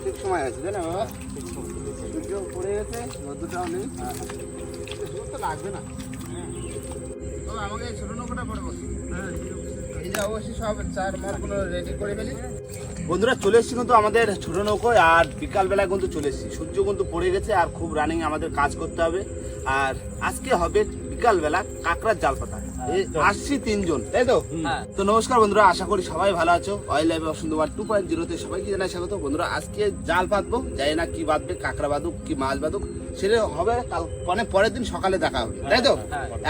হচ্ছে সময় তাই না পড়ে গেছে, রোদ্দুরটাও নেই। তো লাগবে না। বাবা আমাকে ছোট নৌকোটা পড়ে বসে। বন্ধুরা, চলে এসেছি কিন্তু আমাদের ছোট নৌকোয়, আর বিকালবেলা কিন্তু চলে এসেছি। সূর্য কিন্তু পড়ে গেছে, আর খুব রানিং আমাদের কাজ করতে হবে। আর আজকে হবে বিকালবেলা কাঁকড়ার জাল পাতা। আসছি তিনজন তাই তো? তো নমস্কার বন্ধুরা আশা করি সবাই ভালো আছো। Wild life Sundarban two point জিরোতে সবাইকে জানাই স্বাগত। বন্ধুরা আজকে জাল পাতবো জানি না কি বাঁধবে কাঁকড়া বাঁধুক কি মাছ বাঁধুক সেটা হবে কাল মানে পরের দিন সকালে দেখা হবে তাই তো?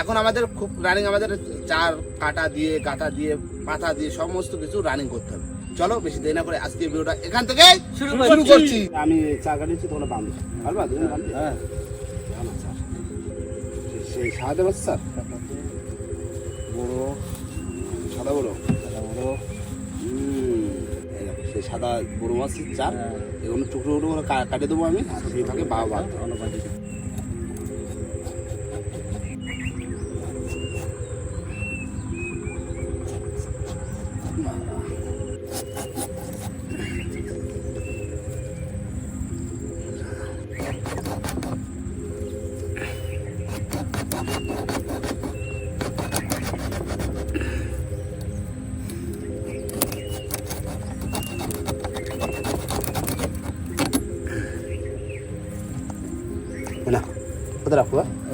এখন আমাদের খুব রানিং আমাদের চার কাটা দিয়ে গাটা দিয়ে পাতা দিয়ে সমস্ত কিছু রানিং করতে হবে। চলো বেশি দেরি না করে আজকে ভিডিওটা এখান থেকে শুরু করছি। আমি চা কাটিয়েছি তোমরা বান্ধব। পারবা বান্ধব? হ্যাঁ। না, স্যার। সেই সাদা মাছ স্যার সাদা বড় বড় হুম, সেই সাদা বড় মাছের চার হ্যাঁ। এগুলো টুকরো টুকরো কাটে দেবো আমি সেই থাকে বাবা বাদ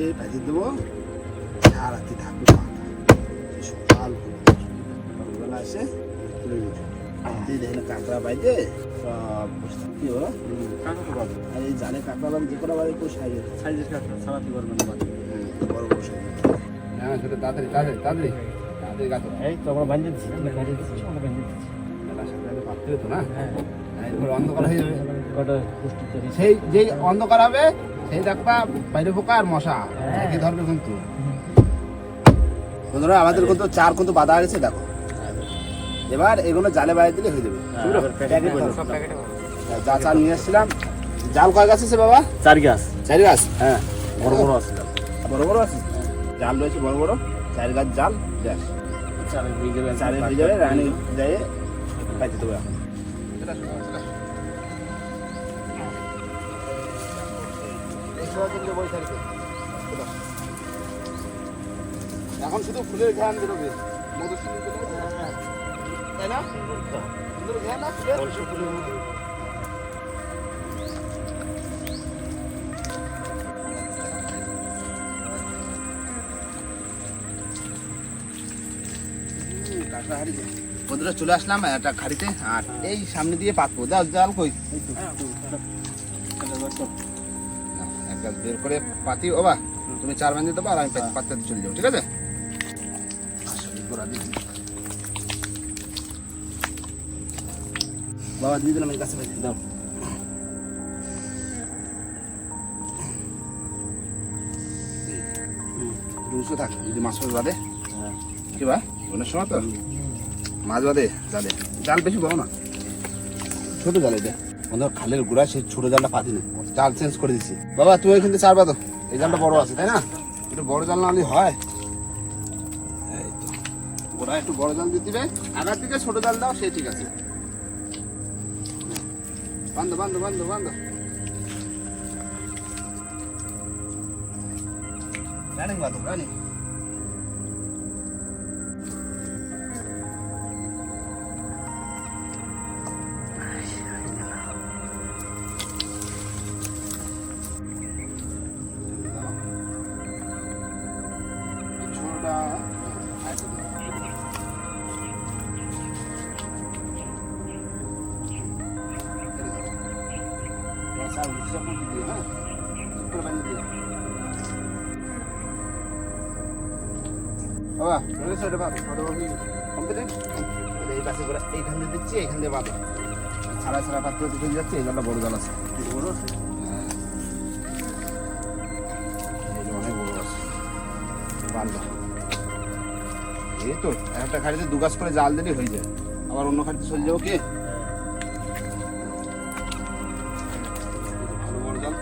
এই ভাজি দেবো সারাতি থাকবে পাতা সকাল সকালবেলা এসে তুলে দেখেন কাঁকড়া বাইতে সব। কি বলো কাঁকড়া আর এই জালে কাঁকড়া বাড়ি যে কোনো বাড়ি পুরো সাইজের সাইজের কাঁকড়া, না বাড়ি। বড় বড় সাইজের হ্যাঁ সেটা তাড়াতাড়ি তাড়াতাড়ি তাড়াতাড়ি তাড়াতাড়ি গাছ এই তো আমরা বাঁধিয়ে দিচ্ছি, আমরা বাঁধিয়ে দিচ্ছি, আমরা বাঁধিয়ে দিচ্ছি। হতো না হ্যাঁ। হ্যাঁ, এরপর অন্ধকার হয়ে যাবে। সেই যেই অন্ধকার হবে সেই দেখবা বাইরে পোকা আর মশা। হ্যাঁ। কি ধরবে কিন্তু? বন্ধুরা আমাদের কিন্তু চার কিন্তু বাধা গেছে দেখো। এবার এগুলো জালে বাইরে দিলে হয়ে যাবে। হ্যাঁ। যা চাল নিয়ে এসেছিলাম। জাল কয় গাছ আছে বাবা? চার গাছ। চারি গাছ? হ্যাঁ বড় বড় আছে। বড় বড় আছে? জাল রয়েছে বড় বড়। চারি গাছ জাল ব্যাস। চারে হয়ে যাবে চারে যাবে রানী পাইতে দেবো এখন। এখন শুধু ফুলের ঘ্রাণ বেরোবে মধুসূদন তাই না? সুন্দর ঘ্রাণ না ফুলের? হুম, কাঁকড়া হাঁড়িতে। বন্ধুরা চলে আসলাম একটা খাড়িতে আর এই সামনে দিয়ে পাতবো। দাও জাল কই? গাছ বের করে পাতি ও বা তুমি চার বান্ধে দেবো আর আমি চলে যাব ঠিক আছে? দিয়ে। বাবা দিয়ে দিলাম এই গাছে দাও। দুশো থাক যদি মাছ ফাছ বাদে। হ্যাঁ। কি বা বোনের সময় তো? মাছ বাদে জালে। জাল বেশি বড় না। ছোট জালে এটা। আমাদের খালের গোড়া, সেই ছোট জালটা পাতি না জাল চেঞ্জ করে দিছি। বাবা, তুই থেকে চার বাদো এই জালটা বড় আছে, তাই না? একটু বড় জাল না হয়। ওরা একটু বড় জাল দিবে। আগার দিকে ছোট জাল দাও, সে ঠিক আছে। বান্ধ বান্ধ বান্ধ বান্ধ। রানিং বান্ধব, রানিং। এই পাশে করে এইখান দিয়ে দিচ্ছি এইখান দিয়ে ছাড়া ছাড়া পাত্র দিতে যাচ্ছে এই জলটা বড় জল আছে। বড় আছে? অনেক বড় আছে। এই তো একটা খাড়িতে দু গাছ করে জাল দিলেই হয়ে যায়। আবার অন্য খাড়িতে চলে যাব কি? ভালো বড় জাল।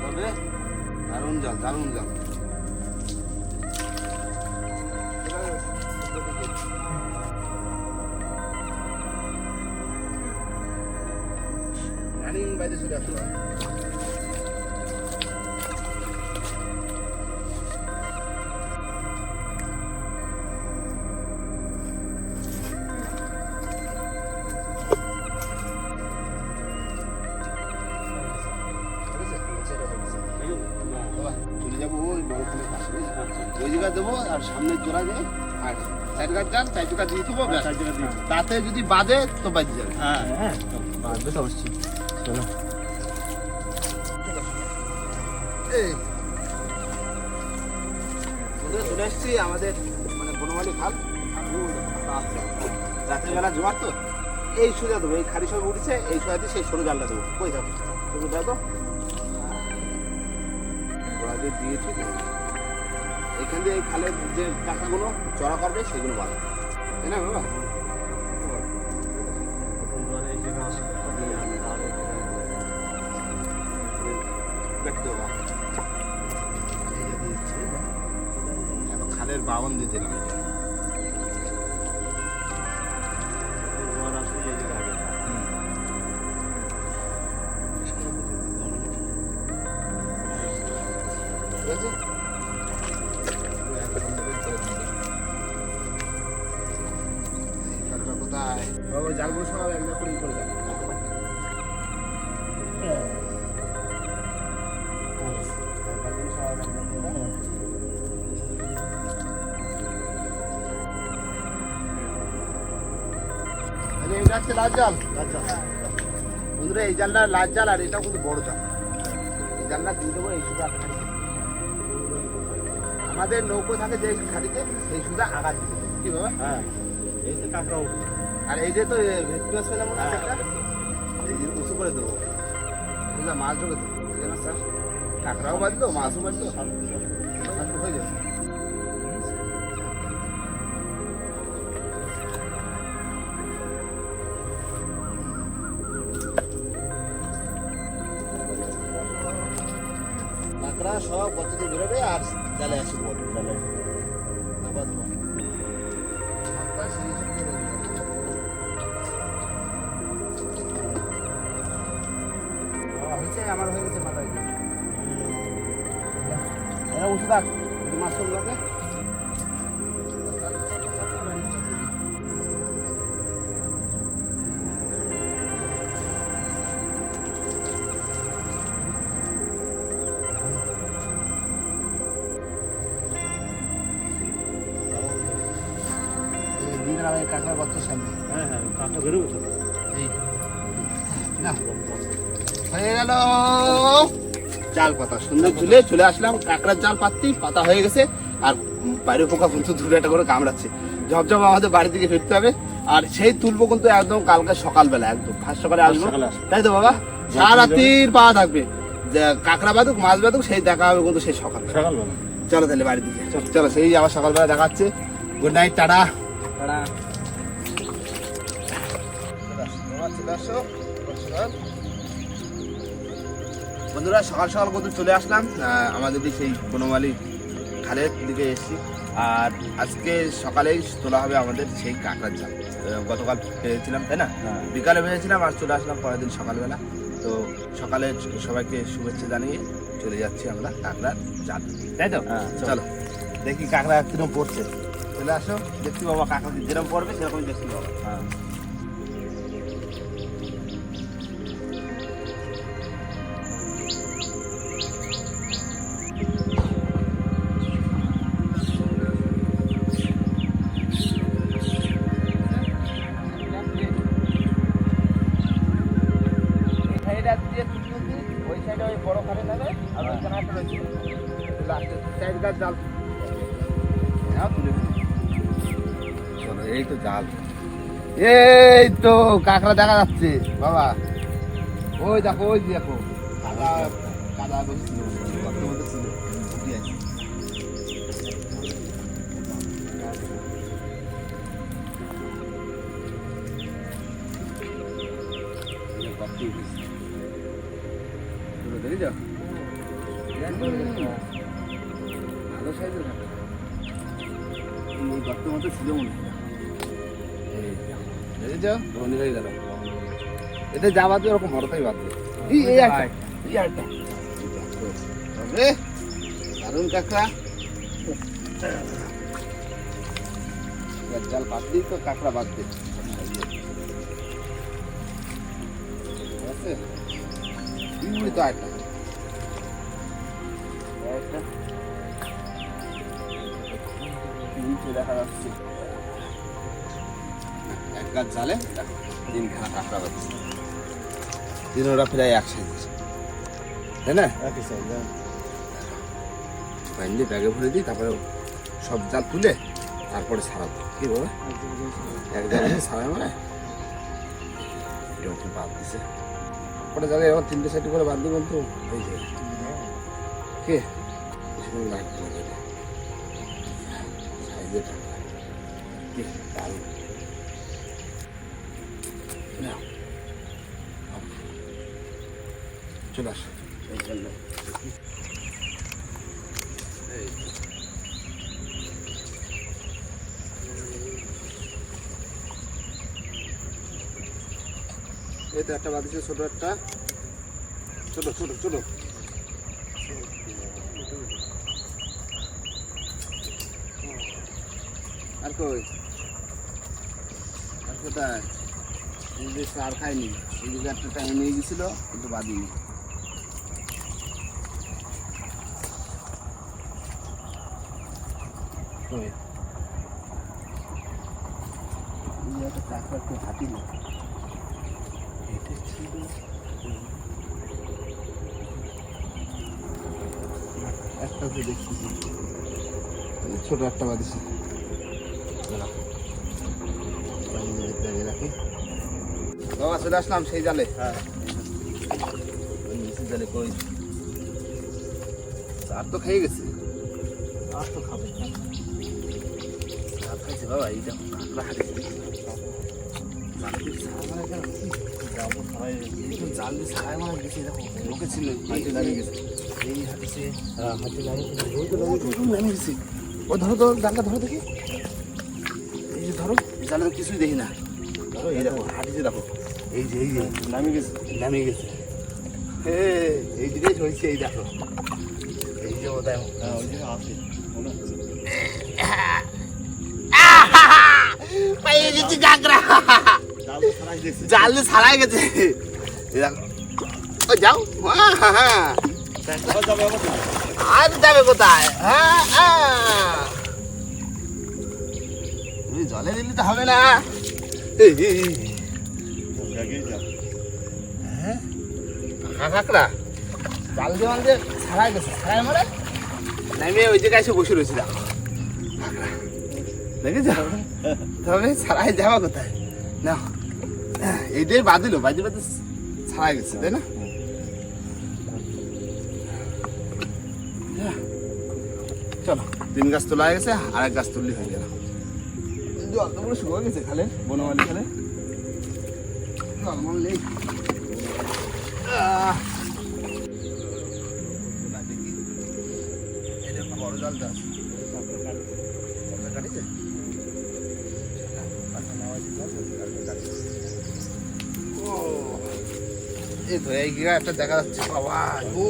তবে দারুণ জাল দারুণ জাল। সামনের জোড়া দিয়ে। আর চার গাছ যান চার টাকা দিয়ে দেবো ব্যাস। তাতে যদি বাদে তো বাজি যাবে। হ্যাঁ। হ্যাঁ বাঁধবে তো অবশ্যই। চলো। এই। বন্ধুরা চলে আসছি আমাদের মানে বনমালী খাল। রাতের বেলা জোয়ার তো। এই সোজা দেবো এই খালি সব উঠেছে এই সোজা দিয়ে সেই সরু জালটা দেবো। কই যাব? তুমি দাও তো। ওরা যে দিয়েছে এখান দিয়ে খালের যে টাকাগুলো চড়া করবে, সেগুলো বাদ তাই না, বাবা? খালের বাবন দিতে এটা হচ্ছে লাল জাল। বন্ধুরা এই জালটা লাল জাল আর এটা কিন্তু বড় জাল। এই জালটা দিয়ে দেবো এই সুদা আমাদের নৌকো থাকে যে খাটিতে সেই সুদা আঘাত দিতে দেবো। কি বাবা? হ্যাঁ এই তো কাঁকড়া আর এই যে তো ভেটকি মাছ পেলাম না এই যে উঁচু করে দেবো। মাছ ঢোকে দেবো ঠিক আছে স্যার? কাঁকড়াও বাঁধলো মাছও বাঁধলো। সব। কাঁকড়া সব কতদিন বেরোবে আর জালে আসি বড় জালে আবার আমার হয়ে গেছে মাথায়। ওষুধ মাছ মাছগুলোকে। হয়ে গেল। জাল পাতা। সুন্দর ঝুলে চলে আসলাম কাঁকড়ার জাল পাত্তি পাতা হয়ে গেছে আর বাইরে পোকা কিন্তু দূরে একটা করে কামড়াচ্ছে। ঝপঝপ আমাদের বাড়ি থেকে ফিরতে হবে আর সেই তুলবো কিন্তু একদম কালকে সকালবেলা একদম ফার্স্ট সকালে আসব। তাই তো বাবা? সারা রাত্রির পাওয়া থাকবে। কাঁকড়া বাদুক মাছ বাদুক সেই দেখা হবে কিন্তু সেই সকাল। সকালবেলা। চলো তাহলে বাড়ির দিকে। চলো সেই আবার সকালবেলা দেখাচ্ছে। Good night tata. আসো বন্ধুরা সকাল সকাল কিন্তু চলে আসলাম। আমাদের সেই বনমালী খালের দিকে এসেছি। আর আজকে সকালেই তোলা হবে আমাদের সেই কাঁকড়ার জাল গতকাল পেয়েছিলাম তাই না? হ্যাঁ। বিকালে পেয়েছিলাম আর চলে আসলাম পরের দিন সকালবেলা। তো সকালে সবাইকে শুভেচ্ছা জানিয়ে চলে যাচ্ছি আমরা কাঁকড়ার জাল তাই তো? হ্যাঁ, চলো। দেখি কাঁকড়া কীরকম পড়ছে। চলে আসো। দেখছি বাবা কাঁকড়া যেরকম পড়বে সেরকম দেখছি বাবা হ্যাঁ। এই তো কাঁকড়া দেখা যাচ্ছে বাবা ওই দেখো ওই দেখো কাদা বসেছিল ছিল? ভালো সাইজের কাঁকড়া। ছিল মনে হয়। এই দেখো। দেখেছ? ধনী হয়ে গেল। এতে যা বাঁধবে ওরকম বড়টাই বাঁধবে এই এই একটা এই দেখো। তবে দারুণ কাঁকড়া জাল বাঁধলেই তো কাঁকড়া আছে তো একটা একটা দেখা যাচ্ছে গাছ জালে তিনখানা কাঁকড়া বাঁধছে তিনোরা প্রায় একসাথে তাই না? একই সাইজ হ্যাঁ। বাইন্ডে ব্যাগে ভরে দিই তারপরে সব জাল তুলে তারপরে সারাবো। কি বলো? এক জায়গায় সারাই মানে এরকম বাদ দিছে। পরে জায়গায় এবার তিনটে সাইড করে বাদ দিবেন তো হয়ে যাবে। কে? লাগবে কি? দারুণ। চলে আসো। এই তো একটা বাদিছে ছোট একটা। ছোট ছোট ছোট। আর কই? আর কোথায়? সার খায়নি। এই যে একটা টাইম নিয়ে গেছিল, কিন্তু বাদিনি একটা ছিল একটা এই ছোট একটা বাদিছে রাখি। বাবা চলে আসলাম সেই জালে। হ্যাঁ। জালে কই? চার তো খেয়ে গেছে। আর তো খাবে খাইছে বাবা এই দেখো কাঁকড়া হারিয়েছে জাল দিয়ে ছাড়া মারা কেন বেশি? যাব সবাই এই তো জাল দিয়ে ছাড়াই মারা গেছে দেখো লোকে ছিল হাতে দাঁড়িয়ে গেছে। এই হাতিছে হ্যাঁ হাতে লাগিয়ে ও গেছে ধরো ধরো জালটা ধরো দেখি। এই যে ধরো জালে তো কিছুই দেখি না। ধরো এই দেখো হাঁটিছে দেখো। এই যে এই যে নামে গেছে। নামে গেছে। এই জিনিস হয়েছে এই দেখো। এই যে বোধ হ্যাঁ ওই জন্য আছে। মনে হচ্ছে। পাইয়ে গেছি কাঁকড়া জাল সারাই গেছে। ও যাও। যাবে আর যাবে কোথায়? হ্যাঁ হ্যাঁ। জলে দিলে তো হবে না। এই, কাঁকড়া জাল দিয়ে মানে ছাড়াই গেছে ছাড়াই মারে। ওই জায়গায় এসে বসে রয়েছে দেখো কাঁকড়া দেখেছ? তবে ছাড়াই যাওয়া কোথায়? না এইটাই বাদিল বাদি বাদি ছাড়াই গেছে তাই না? চলো তিন গাছ তোলা হয়ে গেছে আর এক গাছ তুললি হয়ে গেল। জল তো পুরো শুকিয়ে গেছে খালে বনমালি খালে। জল মন বড় আছে। কাটিছে ও এই তো এই একটা দেখা যাচ্ছে বাবা ও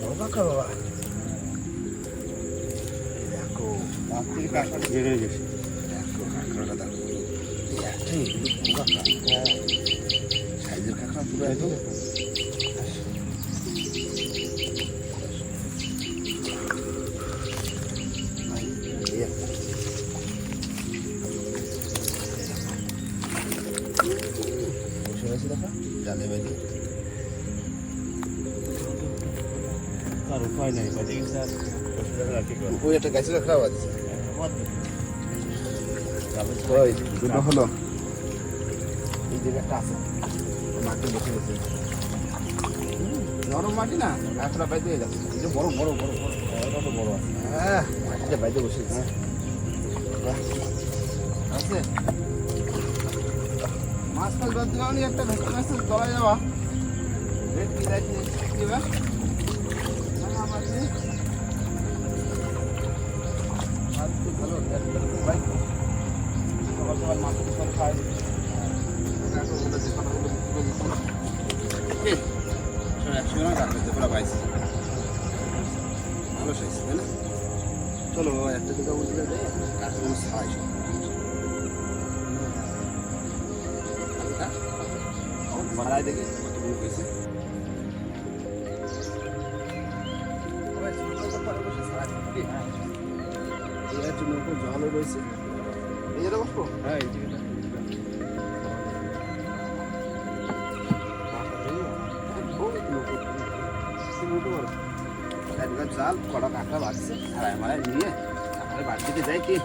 বড় কাঁকড়া বাবা দেখো তার থেকে কাঁকড়া বেড়ে গেছে দেখো কাঁকড়াটা দেখো এই জালে বেঁধে আর উপায় নেই বাজে গেছে? ওই একটা গাছের খারাপ আছে দুটো হলো এই জায়গায় একটা আছে মাটি বসে গেছে। নরম মাটি না? গাছটা বাইতে গেছে। এটা বড় বড় বড় বড়। বড় হ্যাঁ মাটিটা বাইতে বসে গেছে। বাহ। আছে? মাছ ফাছ বাদ দিলাম একটা ভেটকি মাছ তলা যাওয়া। ভেটকি যাইতে কি মারাই দেখে কতগুলো হয়েছে। জলও রয়েছে এই যেটা বসবো হ্যাঁ জায়গাটা জাল, কড়া কাঁকড়া বাড়ছে ছাড়াই মারাই নিয়ে তারপরে বাড়ি থেকে কি?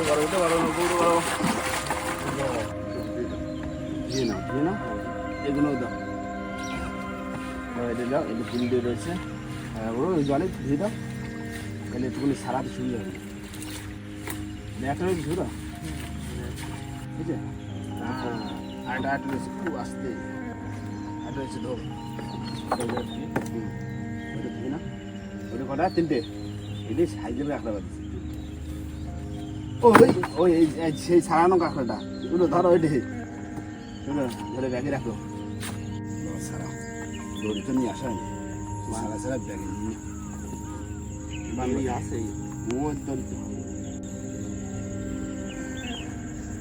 বড় বড়, নৌকো বড়। দাও, দাও ফুল দিয়ে রয়েছে। ওগুলো ওই জলে ধুয়ে দাও তাহলে একটুখানি সারাতে সুবিধা হবে। একটা রয়েছে ধুয়ে ঠিক আছে? আর একটা রয়েছে খুব আসতে। আট রয়েছে ধর ওটা ধুয়ে তিনটে। এটি সাইজের কাঁকড়া বাড়ছে ওই ওই সেই ছাড়ানো কাঁকড়াটা। ওগুলো ধরো ওইটি ওগুলো ধরে ব্যাগে রাখো। সারা দড়ি তো নিয়ে আসা হয়নি। সারা সারা ব্যাগে বাংলা আছে মোর দড়ি তো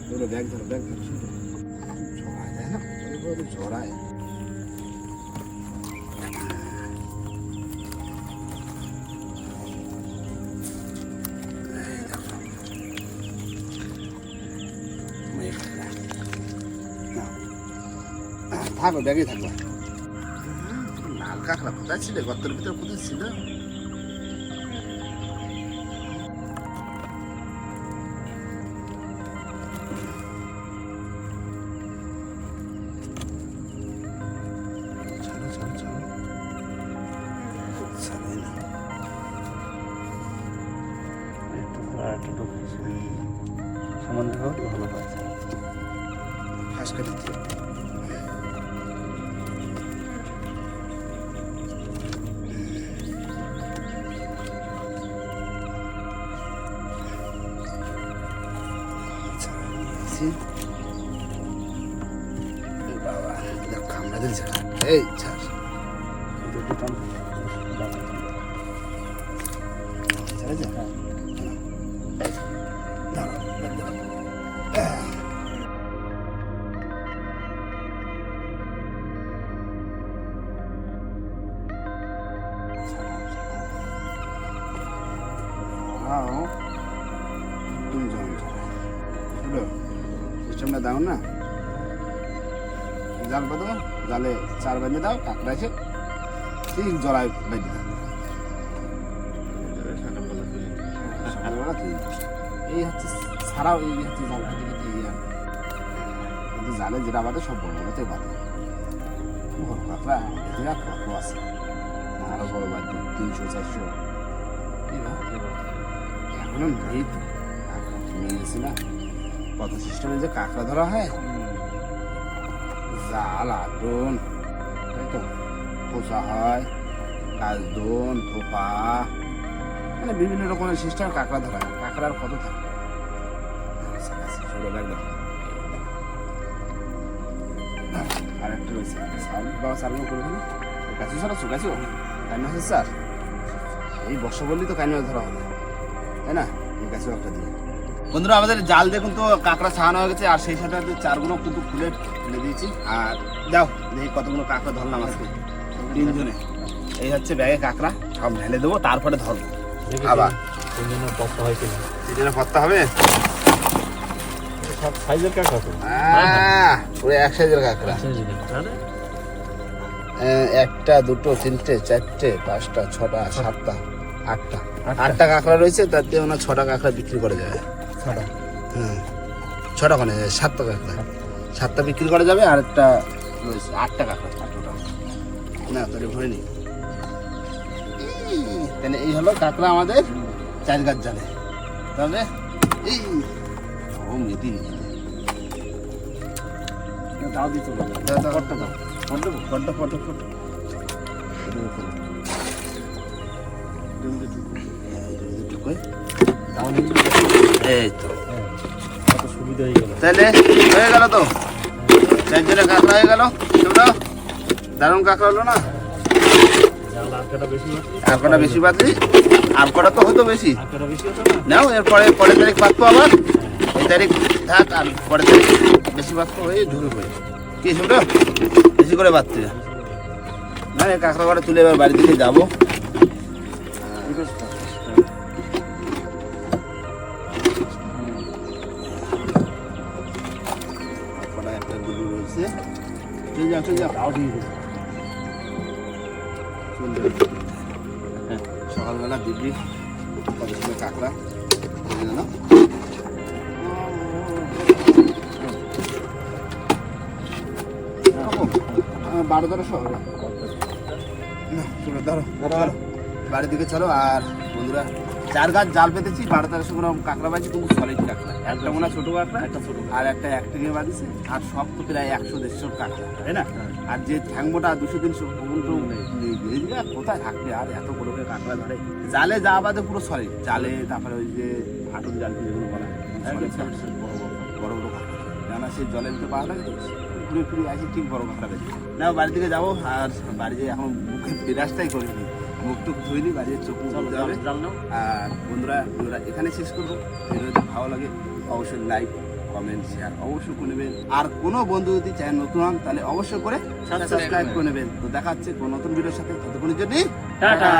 ওগুলো ব্যাগ ধরো ব্যাগ ধরো ঝড়ায় যায় না? ঝড়ায় থাকো ব্যাগে থাকব কাঁকড়া কোথায় ছিল গর্তের ভিতরে কোথায় ছিল জাল চার বেঁধে দাও কাঁকড়া আছে ঠিক জড়ায় বেঁধে দাও। এই হচ্ছে ছাড়াও এই হচ্ছে জাল কিন্তু জালে যেটা বাঁধে, সব বড় বড়তে বাঁধে। বড় কাঁকড়া আছে। আরও বড় বাঁধবে, তিনশো, চারশো। এখনও নেই তো। কত সিস্টেমে যে কাঁকড়া ধরা হয় জাল আটন তাই তো খোসা হয় কাজদন থোপা মানে বিভিন্ন রকমের সিস্টেম কাঁকড়া ধরা হয় কাঁকড়ার কত থাকে। আর একটা বাবা করে গাছে স্যার গাছে এই বর্ষা বললি তো কাইন মাছ ধরা হবে তাই না গাছেও একটা দিয়ে বন্ধুরা আমাদের জাল দেখুন তো কাঁকড়া ছাড়ানো হয়ে গেছে আর সেই সাথে চারগুলো কিন্তু খুলে ফেলে দিয়েছি। আর দাও দেখি কতগুলো কাঁকড়া ধরলাম আজকে তিনজনে। এই হচ্ছে ব্যাগে কাঁকড়া সব ঢেলে দেবো তারপরে ধরবো। আবার। জন্য কষ্ট হয় কিনা। সিজনে পড়তে হবে? সব সাইজের কাকা তো। পুরো এক সাইজের কাঁকড়া। তাহলে একটা দুটো তিনটে চারটে পাঁচটা ছটা সাতটা আটটা। আটটা। কাঁকড়া রয়েছে তার দিয়ে ওনার ছটা কাঁকড়া বিক্রি করা যাবে ছটা। মানে সাতটা কাঁকড়া সাতটা বিক্রি করা যাবে আর একটা রয়েছে আটটা কাঁকড়া আটটা না তাহলে ভরে নি তাহলে এই হলো কাঁকড়া আমাদের চার গাছ জালে। তবে এই ও মেদি দাও দিতে দাও। দাও ফটো দাও ফটো ফটো ফটো ফটো এই তো সুবিধা হয়ে গেল। তাহলে হয়ে গেল তো? চারজনে কাঁকড়া হয়ে গেল। তোমরা? দারুণ কাঁকড়া হলো না? আর কটা বেশি মাত্র আর কটা তো হতো বেশি। নাও এরপরে পরের তারিখ বাঁধবো আবার। এই তারিখ থাক আর পরের তারিখ বেশি বাঁধবো হয়ে ঢুকে পড়ে কি শুনলো বেশি করে বাঁধতে। না কাঁকড়া কটা তুলে এবার বাড়ি দিকে যাব। চলে যাও দাও দিয়ে দেবো চলে যাও হ্যাঁ, সকালবেলা দিবি কাঁকড়া গেল বারো তেরোশো না ধরো চলো বাড়ির দিকে চলো আর বন্ধুরা চার গাছ জাল পেতেছি বারো তেরোশো গ্রাম কাঁকড়া পাচ্ছি কিন্তু সলিড কাঁকড়া। একটা মনে হয় ছোটো কাঁকড়া একটা ছোটো আর একটা এক টেঙে বাঁধিছে আর সব তো প্রায় একশো দেড়শো কাঁকড়া তাই না? হ্যাঁ। আর যে ঠ্যাংবোটা দুশো তিনশো পর্যন্ত আর কোথায় থাকবে? আর এত বড় করে কাঁকড়া ধরে? জালে যা বাদে পুরো সলিড জালে তারপরে ওই যে হাঁটুন জাল যেগুলো বলা বড় বড় কাঁকড়া। কেননা সেই জলের ভিতরে পাওয়া লাগে তো ঘুরে ফিরে আসি ঠিক বড় কাঁকড়া বেশি না বাড়ি থেকে যাব আর বাড়ি যেয়ে এখন মুখে বিরাজটাই করিনি। মুখ টুক ধুইনি বাড়ি যেয়ে চোখ মুখ হবে। আর বন্ধুরা বন্ধুরা এখানে শেষ করব। ভিডিও যদি ভালো লাগে অবশ্যই লাইক কমেন্ট শেয়ার অবশ্যই করে নেবেন। আর কোনো বন্ধু যদি চায় নতুন হন তাহলে অবশ্যই করে সাবস্ক্রাইব করে নেবেন। তো দেখা হচ্ছে কোনো নতুন ভিডিওর সাথে। ততক্ষণের জন্য। টাটা।